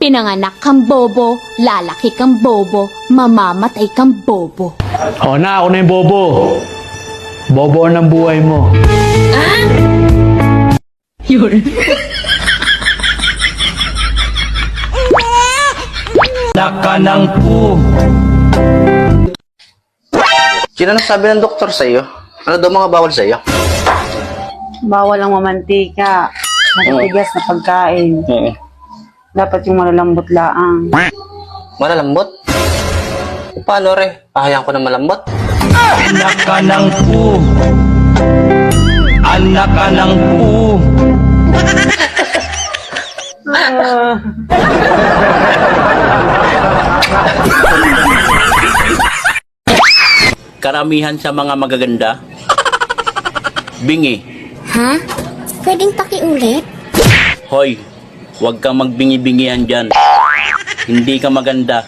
Pinanganak kang bobo, lalaki kang bobo, mamamatay kang bobo. O na, ako na yung bobo. Bobo ng buhay mo. Yun. Naka ng pu. Sino nagsabi ng doktor sa iyo? Ano daw mga bawal sa iyo? Bawal ang mamantika. Matitigas na pagkain. Oo. Dapat yung malalambot laang. Malalambot? Paano re? Pahayaan ko na malambot? Naka ng pu. Anak ka ng pu. karamihan sa mga magaganda, bingi. Ha? Pwedeng pakiulit? Hoy, huwag kang magbingi-bingihan dyan. Hindi ka maganda.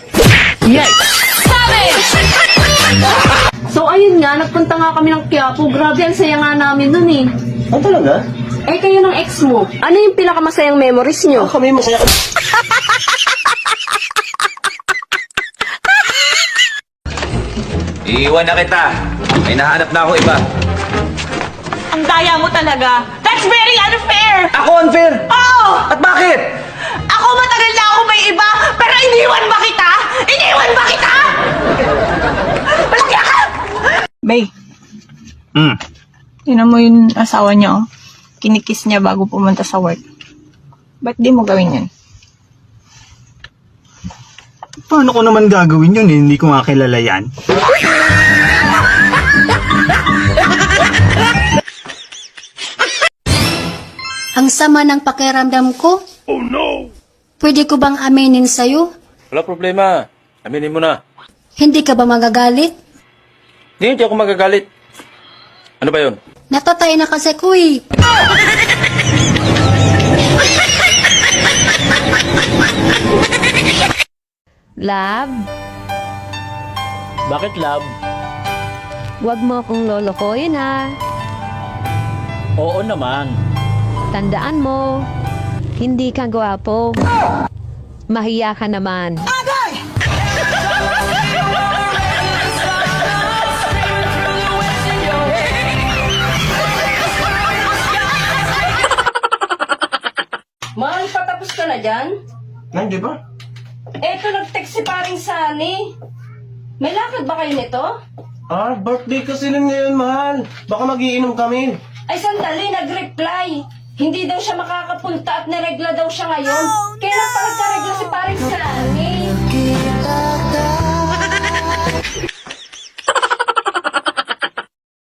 So ayun nga, nagpunta nga kami ng Quiapo. Grabe, ang saya nga namin nun eh. Oh, talaga? Eh kayo ng ex mo, ano yung pinakamasayang memories nyo? Kami masaya ka. Iiwan na kita. May nahanap na ako iba. Ang daya mo talaga. That's very unfair! Ako unfair! Oo! At bakit? Ako matagal na ako may iba, pero iniwan ba kita? Iniwan ba kita? Malaki ka! Bay, Hmm. tinan mo yung asawa niya, oh. Kinikis niya bago pumunta sa work. Ba't di mo gawin yun? Paano ko naman gagawin yun? eh? Hindi ko nga kilala yan. Ang sama ng pakiramdam ko. Oh no! Pwede ko bang aminin sa'yo? Wala problema. Aminin mo na. Hindi ka ba magagalit? Hindi, hindi ako magagalit. Ano ba yun? Natatay na kasi ko eh. Love, Bakit love? wag mo akong lolokohin ha. Oo naman. Tandaan mo, hindi ka gwapo. Mahiya ka naman. Ka na dyan? Nandiyo ba? Eto, nag-text si paring Sunny. May lakad ba kayo nito? Ah, birthday kasi nun ngayon, mahal. Baka magiinom kami. Ay, sandali, nag-reply. Hindi daw siya makakapunta at neregla daw siya ngayon.